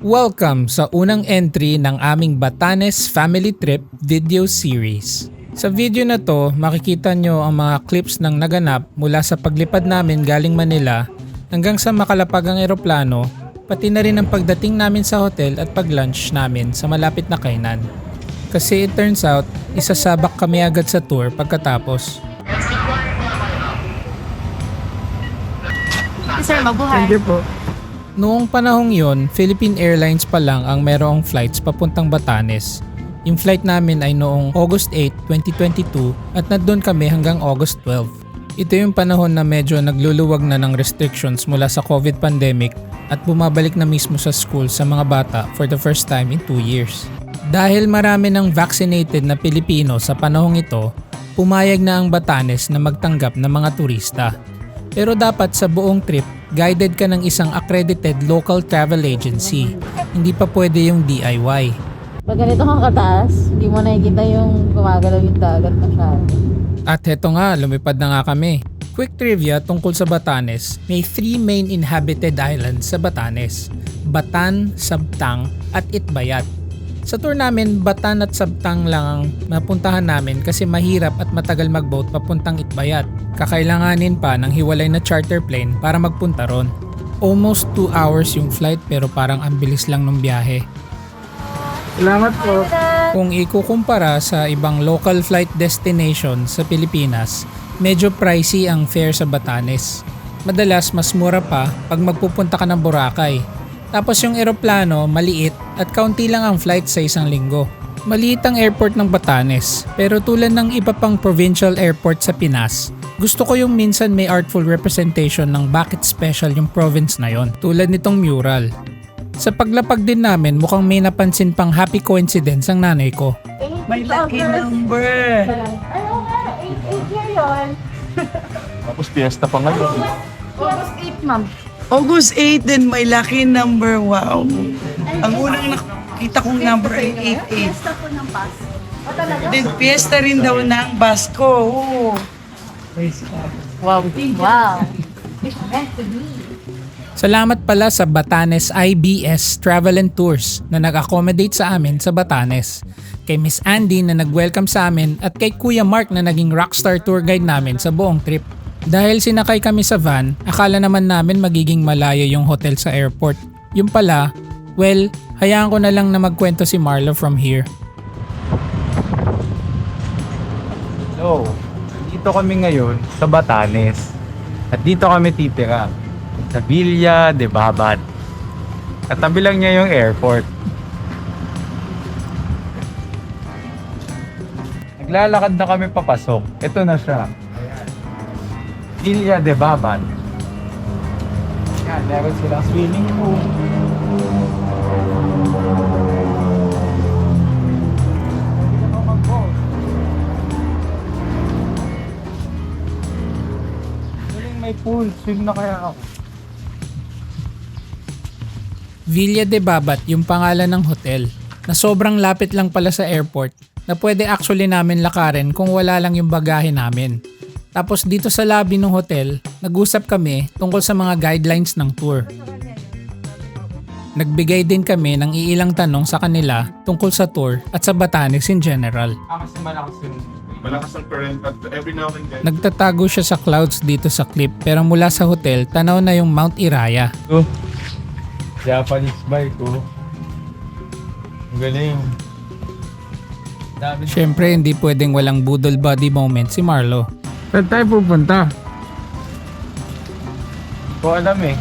Welcome sa unang entry ng aming Batanes Family Trip video series. Sa video na to, makikita nyo ang mga clips ng naganap mula sa paglipad namin galing Manila hanggang sa makalapag ang eroplano, pati na rin ang pagdating namin sa hotel at pag-lunch namin sa malapit na kainan. Kasi it turns out, isasabak kami agad sa tour pagkatapos. Sir, mabuhay. Noong panahong yon, Philippine Airlines pa lang ang merong flights papuntang Batanes. Yung flight namin ay noong August 8, 2022 at nandun kami hanggang August 12. Ito yung panahon na medyo nagluluwag na ng restrictions mula sa COVID pandemic at bumabalik na mismo sa school sa mga bata for the first time in 2 years. Dahil marami ng vaccinated na Pilipino sa panahong ito, pumayag na ang Batanes na magtanggap ng mga turista. Pero dapat sa buong trip, guided ka ng isang accredited local travel agency. Hindi pa pwede yung DIY. Pag ganito kang kataas, hindi mo nakikita yung gumagalaw yung dagat masyado. At heto nga, lumipad na nga kami. Quick trivia tungkol sa Batanes, may three main inhabited islands sa Batanes. Batan, Sabtang, at Itbayat. Sa tour namin, Batan at Sabtang lang ang napuntahan namin kasi mahirap at matagal mag-boat papuntang Itbayat. Kakailanganin pa ng hiwalay na charter plane para magpunta ron. Almost 2 hours yung flight pero parang ang bilis lang ng biyahe. Salamat po. Kung ikukumpara sa ibang local flight destination sa Pilipinas, medyo pricey ang fare sa Batanes. Madalas mas mura pa pag magpupunta ka ng Boracay. Tapos yung eroplano maliit at kaunti lang ang flight sa isang linggo. Maliit ang airport ng Batanes, pero tulad ng iba pang provincial airport sa Pinas, gusto ko yung minsan may artful representation ng bakit special yung province na yon, tulad nitong mural. Sa paglapag din namin, mukhang may napansin pang happy coincidence ang nanay ko. May lucky number. Ayaw nga, 8 year yun. Tapos fiesta pa ngayon. August 8, ma'am. August 8 din, may lucky number. Wow. Ang unang nakita kong number ay 88. Fiesta po ng bus. O talaga? Then, fiesta rin daw ng Basco. Oo. Wow. Wow. It's meant to be. Salamat pala sa Batanes IBS Travel and Tours na nag-accommodate sa amin sa Batanes. Kay Miss Andy na nag-welcome sa amin at kay Kuya Mark na naging rockstar tour guide namin sa buong trip. Dahil sinakay kami sa van, akala naman namin magiging malayo yung hotel sa airport. Yung pala, well, hayaan ko na lang na magkwento si Marlo from here. So, dito kami ngayon sa Batanes. At dito kami titira. Sa Villa de Babat. Katabi lang niya yung airport. Naglalakad na kami papasok. Ito na siya. Villa de Babat. Yan, meron silang swimming pool. May pool. Swim na kaya ako. Villa de Babat yung pangalan ng hotel na sobrang lapit lang pala sa airport na pwede actually namin lakarin kung wala lang yung bagahe namin. Tapos dito sa lobby ng hotel, nag-usap kami tungkol sa mga guidelines ng tour. Nagbigay din kami ng iilang tanong sa kanila tungkol sa tour at sa Batanes in general. Ah, kasi malakas yung... Malakas ang current at every now and then. Nagtatago siya sa clouds dito sa clip pero mula sa hotel, tanaw na yung Mount Iraya. Oh. Japanese bike, oh. Ang galing. Siyempre, hindi pwedeng walang budol body moment si Marlo. Saan tayo pupunta? Ko alam eh.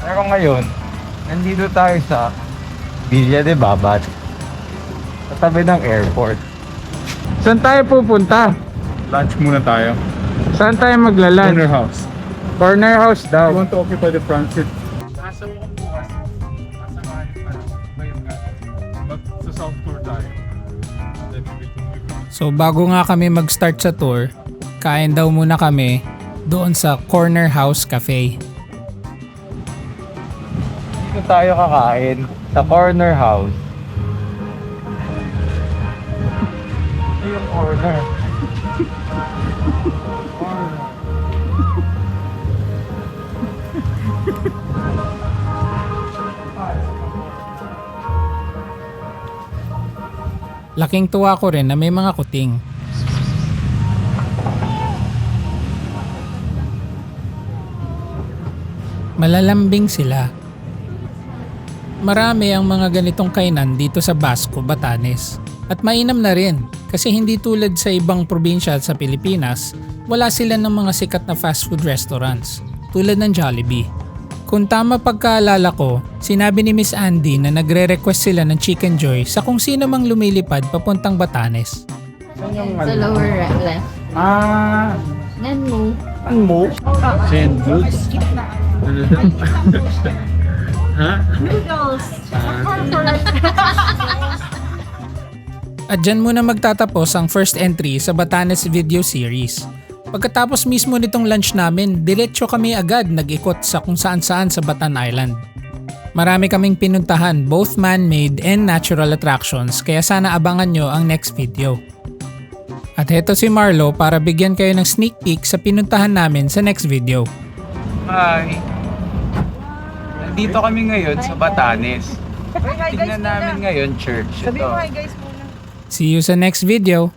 Pero ngayon, nandito tayo sa Villa de Babat. Sa tabi ng airport. Saan tayo pupunta? Lunch muna tayo. Saan tayo magla-lunch? Corner house. Corner house I daw. want to occupy the front seat. Mag sa South Tour tayo. We So bago nga kami mag-start sa tour, Kain daw muna kami doon sa Corner House Cafe. Dito tayo kakain sa Corner House. Ito yung corner. corner. Laking tuwa ko rin na may mga kuting Malalambing sila. Marami ang mga ganitong kainan dito sa Basco, Batanes. At mainam na rin kasi hindi tulad sa ibang probinsya sa Pilipinas, wala sila ng mga sikat na fast food restaurants tulad ng Jollibee. Kung tama pagkaalala ko, sinabi ni Miss Andy na nagre-request sila ng Chicken Joy sa kung sino mang lumilipad papuntang Batanes. Sa lower right, left. Ah, Nan mo. ang mo? Send goods? ha? At dyan muna magtatapos ang first entry sa Batanes video series. Pagkatapos mismo nitong lunch namin, diretso kami agad nag-ikot sa kung saan saan sa Batan Island. Marami kaming pinuntahan both man-made and natural attractions kaya sana abangan nyo ang next video. At heto si Marlo para bigyan kayo ng sneak peek sa pinuntahan namin sa next video. Hi! Nandito kami ngayon sa Batanes. Tingnan namin ngayon church. Ito. See you sa next video!